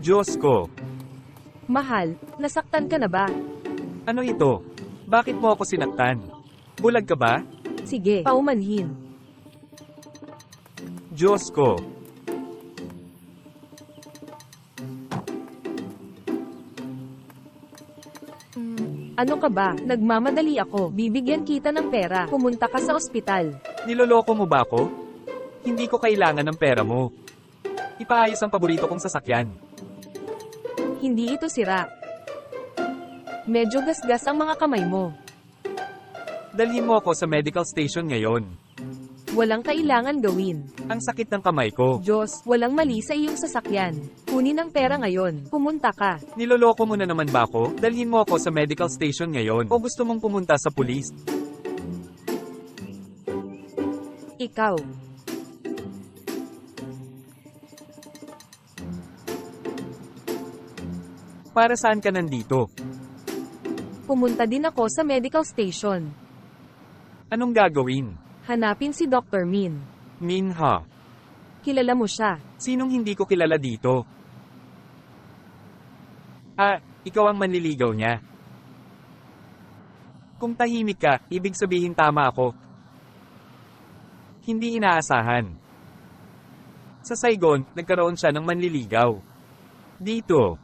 Diyos ko! Mahal, nasaktan ka na ba? Ano ito? Bakit mo ako sinaktan? Bulag ka ba? Sige, paumanhin. Diyos ko! Ano ka ba? Nagmamadali ako. Bibigyan kita ng pera. Pumunta ka sa ospital. niloloko mo ba ako? Hindi ko kailangan ng pera mo. Ipaayos ang paborito kong sasakyan. Hindi ito sira. Medyo gasgas ang mga kamay mo. Dalhin mo ako sa medical station ngayon. Walang kailangan gawin. Ang sakit ng kamay ko. Diyos, walang mali sa iyong sasakyan. Kunin ang pera ngayon. Pumunta ka. Niloloko mo na naman ba ako? Dalhin mo ako sa medical station ngayon. O gusto mong pumunta sa pulis? Ikaw. Para saan ka nandito? Pumunta din ako sa medical station. Anong gagawin? Hanapin si Dr. Min. Minha. Kilala mo siya. Sinong hindi ko kilala dito? Ah, ikaw ang manliligaw niya. Kung tahimik ka, ibig sabihin tama ako. Hindi inaasahan. Sa Saigon, nagkaroon siya ng manliligaw. Dito.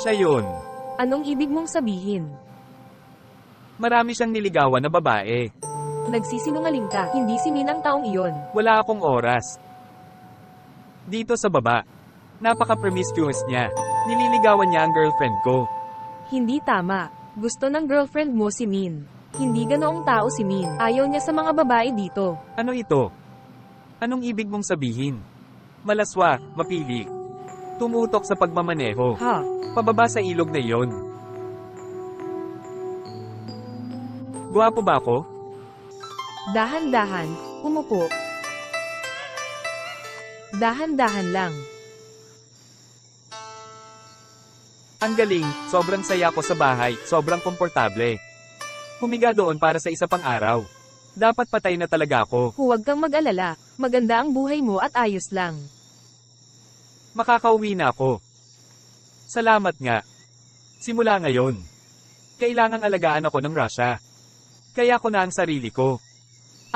Siya yun. Anong ibig mong sabihin? Marami siyang niligawan na babae. Nagsisinungaling ka. Hindi si Min ang taong iyon. Wala akong oras. Dito sa baba. Napaka-promiscuous niya. Nililigawan niya ang girlfriend ko. Hindi tama. Gusto ng girlfriend mo si Min. Hindi ganoong tao si Min. Ayaw niya sa mga babae dito. Ano ito? Anong ibig mong sabihin? Malaswa, mapili. Tumutok sa pagmamaneho. Ha? Pababa sa ilog na iyon. Guwapo ba ako? Dahan-dahan, umupo. Dahan-dahan lang. Ang galing, sobrang saya ko sa bahay, sobrang komportable. Humiga doon para sa isa pang araw. Dapat patay na talaga ako. Huwag kang mag-alala. Maganda ang buhay mo at ayos lang. Makakauwi na ako. Salamat nga. Simula ngayon. Kailangang alagaan ako ng Russia. Kaya ko na ang sarili ko.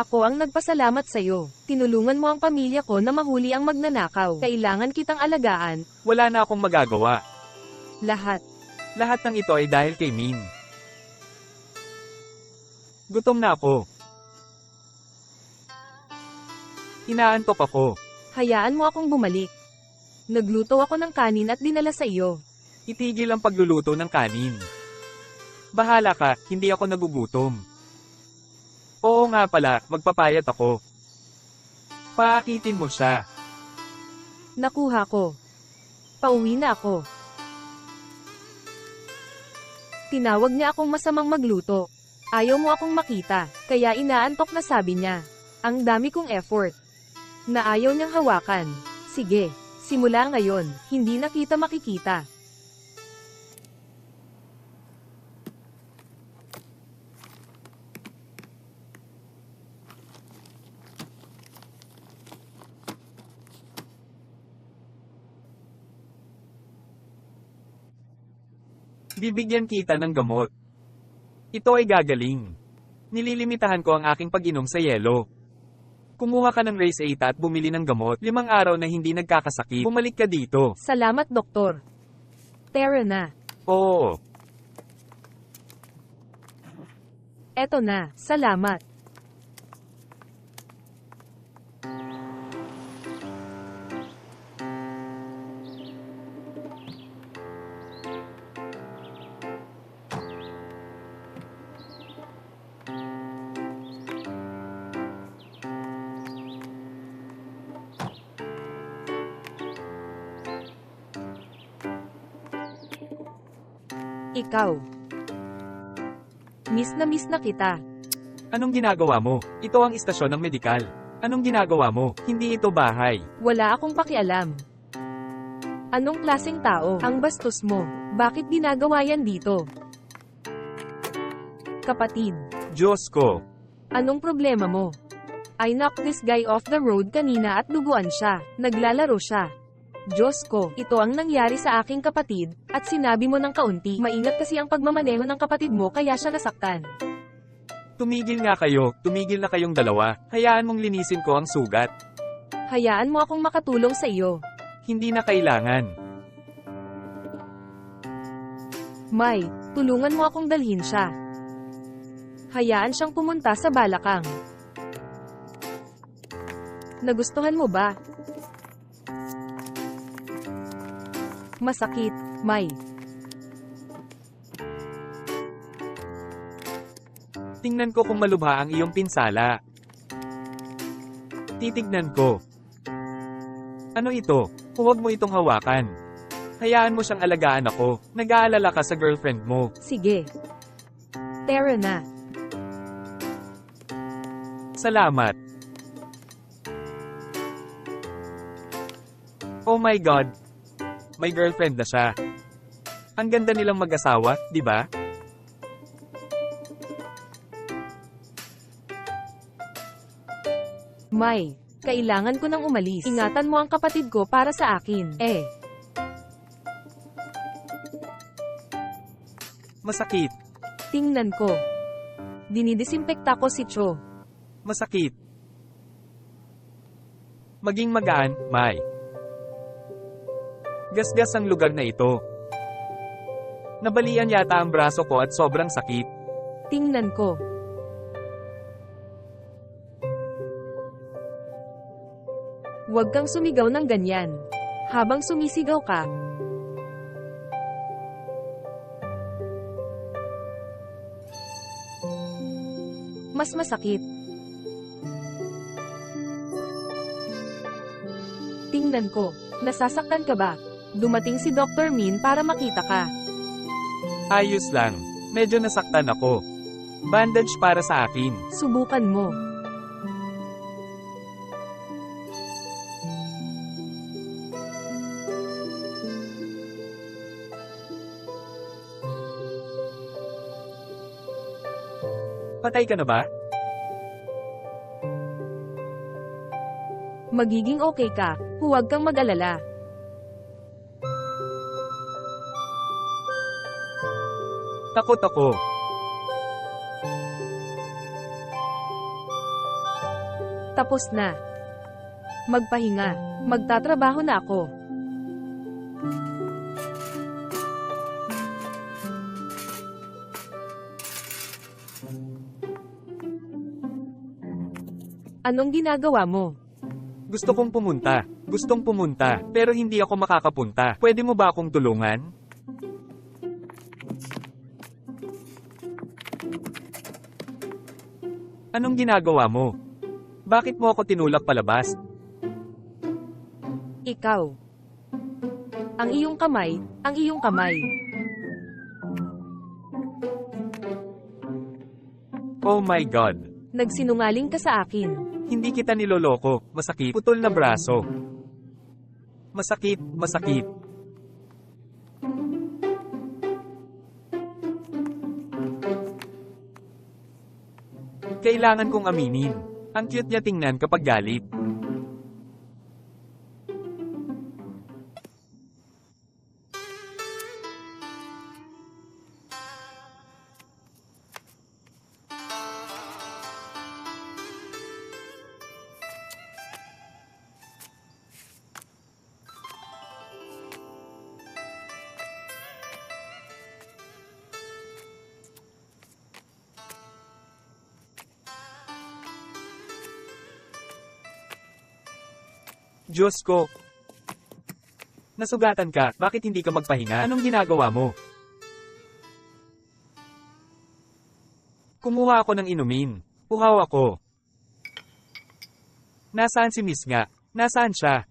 Ako ang nagpasalamat sa'yo. Tinulungan mo ang pamilya ko na mahuli ang magnanakaw. Kailangan kitang alagaan. Wala na akong magagawa. Lahat. Lahat ng ito ay dahil kay Min. Gutom na ako. Inaantok ako. Hayaan mo akong bumalik. Nagluto ako ng kanin at dinala sa iyo. Itigil ang pagluluto ng kanin. Bahala ka, hindi ako nagugutom. Oo nga pala, magpapayat ako. Paakitin mo siya. Nakuha ko. Pauwi na ako. Tinawag niya akong masamang magluto. Ayaw mo akong makita, kaya inaantok na sabi niya. Ang dami kong effort. Na ayaw niyang hawakan. Sige, simula ngayon, hindi na kita makikita. Bibigyan kita ng gamot. Ito ay gagaling. Nililimitahan ko ang aking pag-inom sa yelo. Kumuha ka ng Race 8 at bumili ng gamot. Limang araw na hindi nagkakasakit. Bumalik ka dito. Salamat doktor. Tara na. Oo. Eto na, salamat. Ikaw. Miss na miss na kita. Anong ginagawa mo? Ito ang istasyon ng medikal. Anong ginagawa mo? Hindi ito bahay. Wala akong pakialam. Anong klaseng tao ang bastos mo? Bakit ginagawa yan dito? Kapatid, Diyos ko. anong problema mo? I knocked this guy off the road kanina at duguan siya. Naglalaro siya. Diyos ko, ito ang nangyari sa aking kapatid, at sinabi mo ng kaunti, maingat kasi ang pagmamaneho ng kapatid mo kaya siya nasaktan. Tumigil nga kayo, tumigil na kayong dalawa. Hayaan mong linisin ko ang sugat. Hayaan mo akong makatulong sa iyo. Hindi na kailangan. May, tulungan mo akong dalhin siya. Hayaan siyang pumunta sa balakang. Nagustuhan mo ba? Masakit, May. Tingnan ko kung malubha ang iyong pinsala. Titignan ko. Ano ito? Huwag mo itong hawakan. Hayaan mo siyang alagaan ako. Nag-aalala ka sa girlfriend mo. Sige. Tara na. Salamat. Oh my God. May girlfriend na siya. Ang ganda nilang mag-asawa, di ba? May, kailangan ko nang umalis. Ingatan mo ang kapatid ko para sa akin. Eh, Masakit. tingnan ko. Dinidisimpekta ko si Cho. Masakit. Maging magaan, May. Gasgas ang lugar na ito. Nabalian yata ang braso ko at sobrang sakit. Tingnan ko. Huwag kang sumigaw ng ganyan. Habang sumisigaw ka, mas masakit. Tingnan ko, nasasaktan ka ba? Dumating si Dr. Min para makita ka. Ayos lang. Medyo nasaktan ako. Bandage para sa akin. Subukan mo. Patay ka na ba? Magiging okay ka, huwag kang mag-alala. Takot ako. Tapos na. Magpahinga. Magtatrabaho na ako. Anong ginagawa mo? Gusto kong pumunta. Gustong pumunta. Pero hindi ako makakapunta. Pwede mo ba akong tulungan? Anong ginagawa mo? Bakit mo ako tinulak palabas? Ikaw. Ang iyong kamay, ang iyong kamay. Oh my God. Nagsinungaling ka sa akin. Hindi kita niloloko. Masakit. Putol na braso. Masakit, masakit. Kailangan kong aminin. Ang cute niya tingnan kapag galit. Diyos ko. Nasugatan ka, bakit hindi ka magpahinga? Anong ginagawa mo? Kumuha ako ng inumin. Uhaw ako. Nasaan si Miss nga? Nasaan siya?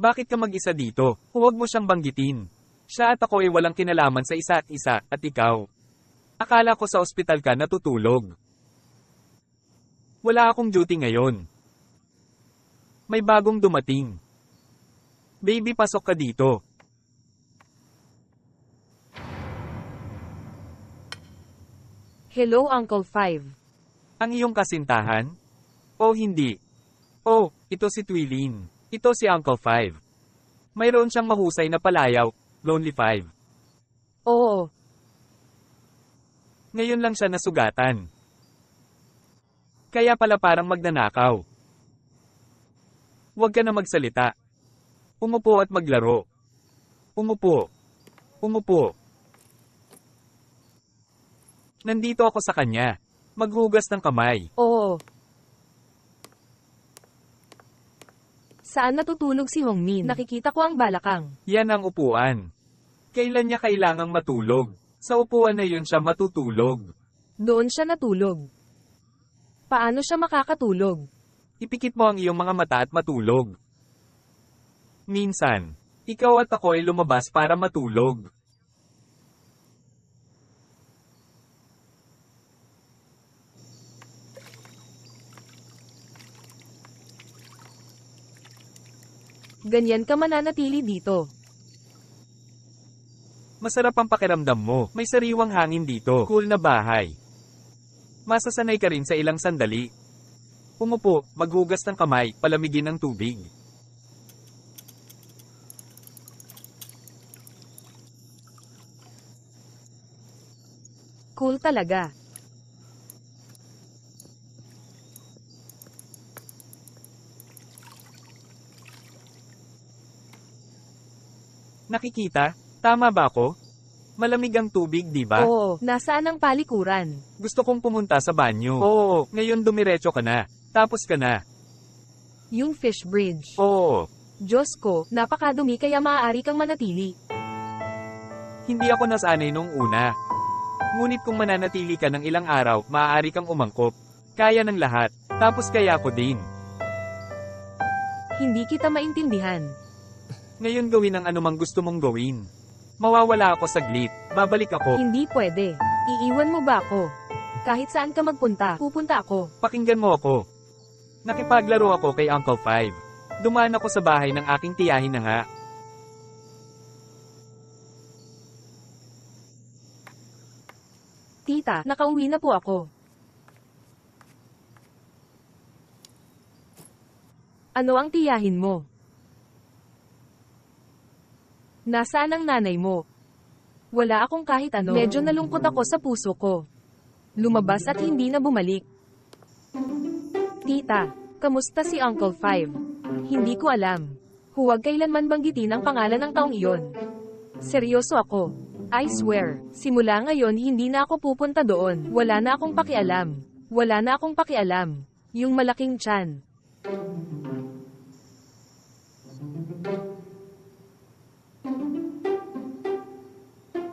Bakit ka mag-isa dito? Huwag mo siyang banggitin. Siya at ako ay walang kinalaman sa isa't isa, at ikaw. Akala ko sa ospital ka natutulog. Wala akong duty ngayon. May bagong dumating. Baby, pasok ka dito. Hello Uncle Five. Ang iyong kasintahan? O hindi? Oh, ito si Twilin. Ito si Uncle Five. Mayroon siyang mahusay na palayaw, Lonely Five. Oo, Ngayon lang siya nasugatan. Kaya pala parang magnanakaw. Huwag ka na magsalita. Umupo at maglaro. Umupo. Umupo. Nandito ako sa kanya. Maghugas ng kamay. oo. Saan natutulog si Hongmin? Nakikita ko ang balakang. Yan ang upuan. Kailan niya kailangang matulog? Sa upuan na yun siya matutulog. Doon siya natulog. Paano siya makakatulog? Ipikit mo ang iyong mga mata at matulog. Minsan, ikaw at ako ay lumabas para matulog. Ganyan ka mananatili dito. Masarap ang pakiramdam mo, may sariwang hangin dito, cool na bahay. Masasanay ka rin sa ilang sandali. Umupo, maghugas ng kamay, palamigin ng tubig. Cool talaga. Nakikita? Tama ba ako? Malamig ang tubig, di ba? Oo, nasaan ang palikuran? Gusto kong pumunta sa banyo. Oo, ngayon dumiretso ka na. Tapos ka na. Yung fish bridge. Oo, Diyos ko, napakadumi kaya maaari kang manatili. hindi ako nasanay nung una. Ngunit kung mananatili ka ng ilang araw, maaari kang umangkop. Kaya ng lahat. Tapos kaya ko din. Hindi kita maintindihan. Ngayon gawin ang anumang gusto mong gawin. Mawawala ako saglit. Babalik ako. Hindi pwede. Iiwan mo ba ako? Kahit saan ka magpunta, pupunta ako. Pakinggan mo ako. Nakipaglaro ako kay Uncle Five. Dumaan ako sa bahay ng aking tiyahin na nga. Tita, nakauwi na po ako. Ano ang tiyahin mo? Nasaan ang nanay mo? Wala akong kahit ano. Medyo nalungkot ako sa puso ko. Lumabas at hindi na bumalik. Tita, kamusta si Uncle Five? Hindi ko alam. Huwag kailanman banggitin ang pangalan ng taong iyon. Seryoso ako. I swear, simula ngayon hindi na ako pupunta doon. Wala na akong pakialam. Wala na akong pakialam. Yung malaking tiyan.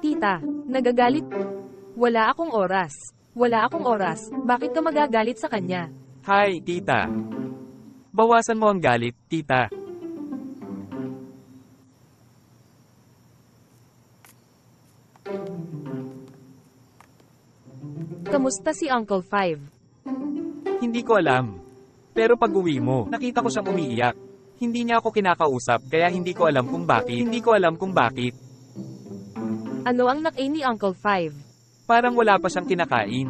Tita, nagagalit. Wala akong oras. Wala akong oras. Bakit ka magagalit sa kanya? Hi, tita. Bawasan mo ang galit, tita. Kamusta si Uncle Five? Hindi ko alam. Pero pag uwi mo, nakita ko siyang umiiyak. Hindi niya ako kinakausap kaya hindi ko alam kung bakit. Hindi ko alam kung bakit. Ano ang nakay ni Uncle Five? Parang wala pa siyang kinakain.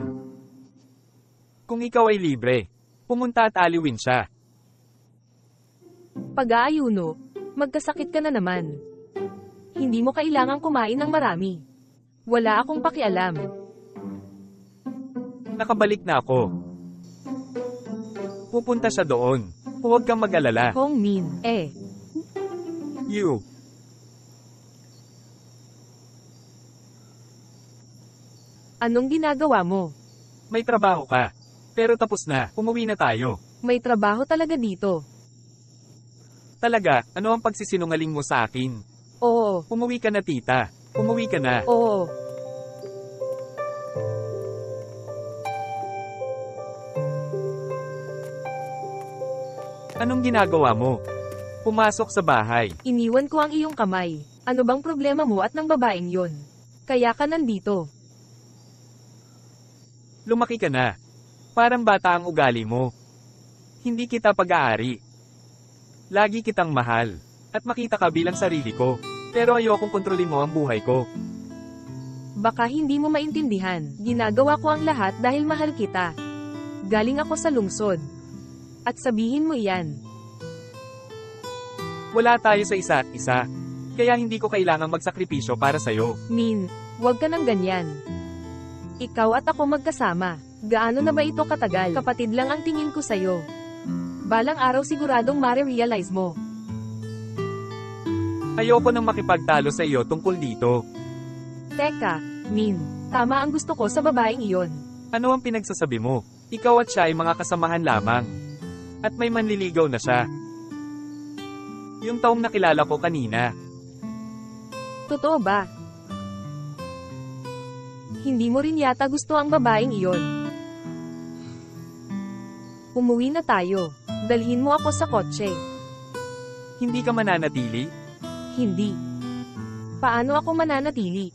Kung ikaw ay libre, pumunta at aliwin siya. Pag-aayuno, magkasakit ka na naman. Hindi mo kailangang kumain ng marami. Wala akong pakialam. Nakabalik na ako. Pupunta siya doon. Huwag kang mag-alala. Hong Min, eh. You. Anong ginagawa mo? May trabaho ka. Pero tapos na, umuwi na tayo. May trabaho talaga dito. Talaga, ano ang pagsisinungaling mo sa akin? Oo, Umuwi ka na tita. Umuwi ka na. oo. Anong ginagawa mo? Pumasok sa bahay. Iniwan ko ang iyong kamay. Ano bang problema mo at ng babaeng yon? Kaya ka nandito. Lumaki ka na. Parang bata ang ugali mo. Hindi kita pag-aari. Lagi kitang mahal. At makita ka bilang sarili ko. Pero ayokong kontrolin mo ang buhay ko. Baka hindi mo maintindihan, ginagawa ko ang lahat dahil mahal kita. Galing ako sa lungsod. At sabihin mo iyan. Wala tayo sa isa't isa. Kaya hindi ko kailangang magsakripisyo para sa'yo. Min, huwag ka ng ganyan. Ikaw at ako magkasama. Gaano na ba ito katagal? Kapatid lang ang tingin ko sa'yo. Balang araw siguradong mare-realize mo. Ayoko nang makipagtalo sa iyo tungkol dito. Teka, Min, tama ang gusto ko sa babaeng iyon. Ano ang pinagsasabi mo? Ikaw at siya ay mga kasamahan lamang. At may manliligaw na siya. Yung taong nakilala ko kanina. Totoo ba? Hindi mo rin yata gusto ang babaeng iyon. Umuwi na tayo. Dalhin mo ako sa kotse. Hindi ka mananatili? Hindi. Paano ako mananatili?